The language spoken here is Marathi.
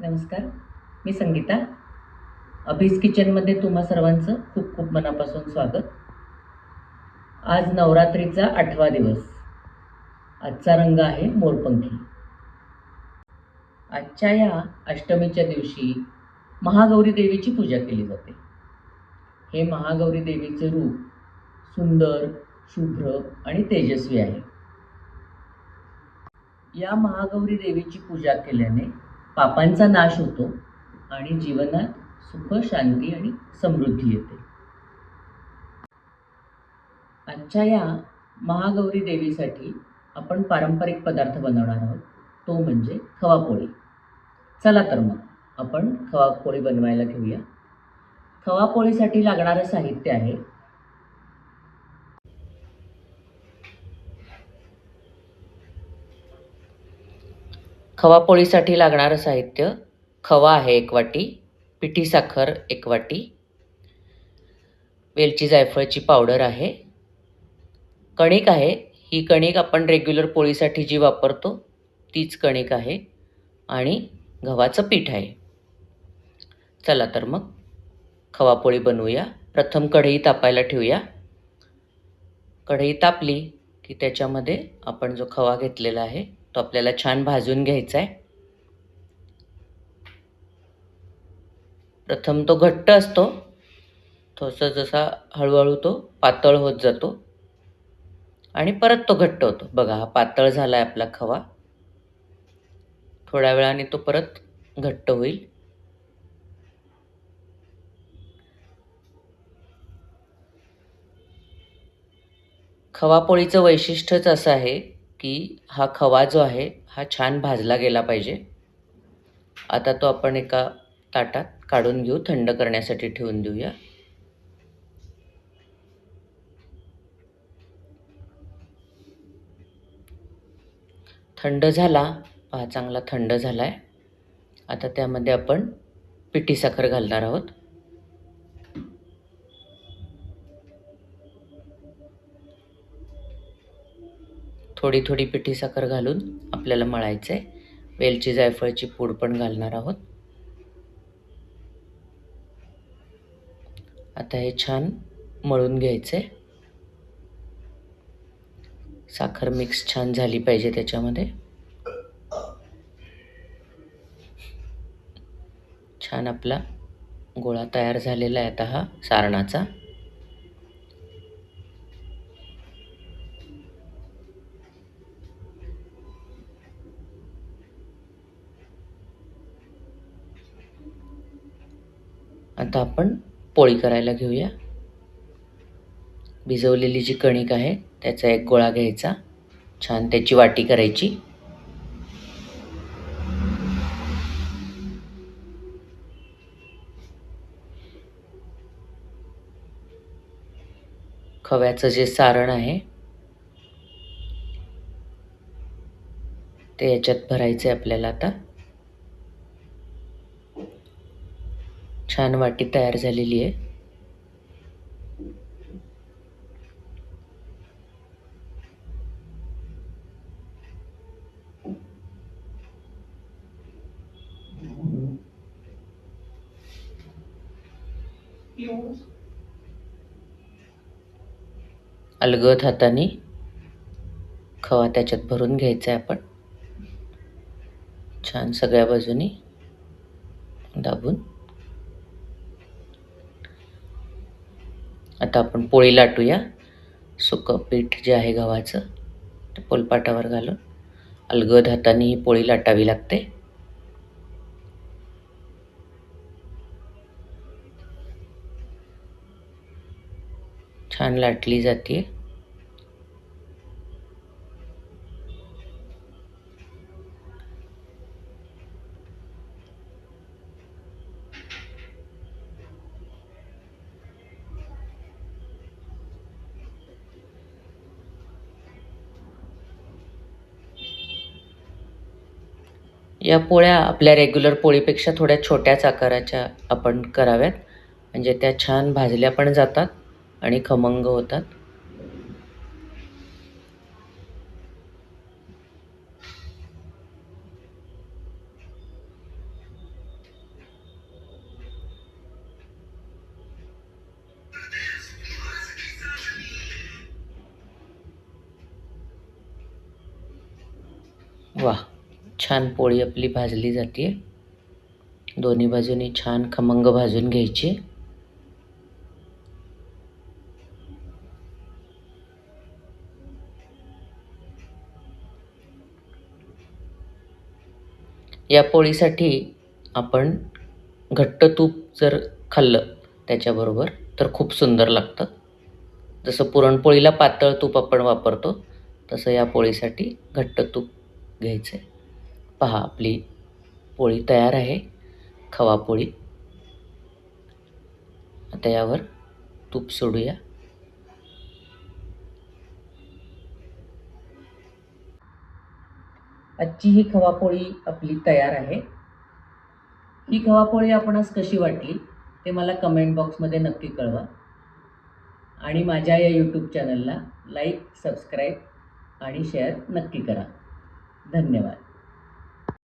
नमस्कार. मी संगीता. अभिज किचनमध्ये तुम्हा सर्वांचं खूप खूप मनापासून स्वागत. आज नवरात्रीचा आठवा दिवस. आजचा रंग आहे मोरपंखी. आजच्या या अष्टमीच्या दिवशी महागौरी देवीची पूजा केली जाते. हे महागौरी देवीचे रूप सुंदर शुभ्र आणि तेजस्वी आहे. या महागौरी देवीची पूजा केल्याने पापांचा नाश होतो आणि जीवनात सुख शांती आणि समृद्धी येते. आजच्या या महागौरी देवीसाठी आपण पारंपरिक पदार्थ बनवणार आहोत. तो म्हणजे खवापोळी. चला तर मग आपण खवापोळी बनवायला घेऊया. खवापोळीसाठी लागणारं साहित्य आहे खवापोळीसाठी लागणारं साहित्य खवा आहे एक वाटी पिठी साखर एक वाटी वेलची जायफळची पावडर आहे. कणिक आहे ही कणिक आपण रेग्युलर पोळीसाठी जी वापरतो तीच कणिक आहे आणि गव्हाचं पीठ आहे. चला तर मग खवापोळी बनवूया. प्रथम कढई तापायला ठेवूया. कढई तापली की त्याच्यामध्ये आपण जो खवा घेतलेला आहे तो आपल्याला छान भाजून घ्यायचा आहे प्रथम तो घट्ट असतो. थोसा जसा हळूहळू तो पातळ होत जातो. आणि परत तो घट्ट होतो. बघा हा पातळ झाला आहे आपला खवा. थोड्या वेळाने तो परत घट्ट होईल. खवापोळीचं वैशिष्ट्यच असं आहे की हा खवा जो आहे हा छान भाजला गेला पाहिजे. आता तो आपण एका ताटात काढून घेऊ थंड करण्यासाठी ठेवून देऊया. थंड झाला पहा चांगला थंड झाला आहे आता त्यामध्ये आपण पिठी साखर घालणार आहोत. थोडी थोडी पिठी साखर घालून आपल्याला मळायचं आहे वेलची जायफळची पूड पण घालणार आहोत. आता हे छान मळून घ्यायचं आहे साखर मिक्स छान झाली पाहिजे त्याच्यामध्ये. छान आपला गोळा तयार झालेला आहे आता हा सारणाचा. आता आपण पोळी करायला घेऊया. भिजवलेली जी कणिक आहे त्याचा एक गोळा घ्यायचा. छान त्याची वाटी करायची. खव्याचं जे सारण आहे ते याच्यात भरायचं आहे आपल्याला आता. छान वाटी तयार झालेली आहे. अलगद हाताने खवा त्याच्यात भरून घ्यायचा आहे आपण. छान सगळ्या बाजूनी दाबून. आता आपण पोळी लाटूया. सुकं पीठ जे आहे गव्हाचं ते पोलपाटावर घालून अलगद हाताने ही पोळी लाटावी लागते. छान लाटली जाते या पोळ्या आपल्या रेग्युलर पोळीपेक्षा थोड्या छोट्याच आकाराच्या आपण कराव्यात. म्हणजे त्या छान भाजल्या पण जातात आणि खमंग होतात. वा छान पोळी आपली भाजली जाते. दोन्ही बाजूनी छान खमंग भाजून घ्यायची. या पोळीसाठी आपण घट्ट तूप जर खाल्लं त्याच्याबरोबर तर खूप सुंदर लागतं. जसं पुरणपोळीला पातळ तूप आपण वापरतो तसं या पोळीसाठी घट्ट तूप घ्यायचं आहे. पहा आपली पोळी तयार आहे खवा पोळी. आता यावर तूप सोडूया. आजची ही खवापोळी आपली तयार आहे. ही खवापोळी आपणास कशी वाटली ते मला कमेंट बॉक्समध्ये नक्की कळवा. आणि माझ्या या यूट्यूब चॅनलला लाईक सबस्क्राईब आणि शेअर नक्की करा. धन्यवाद.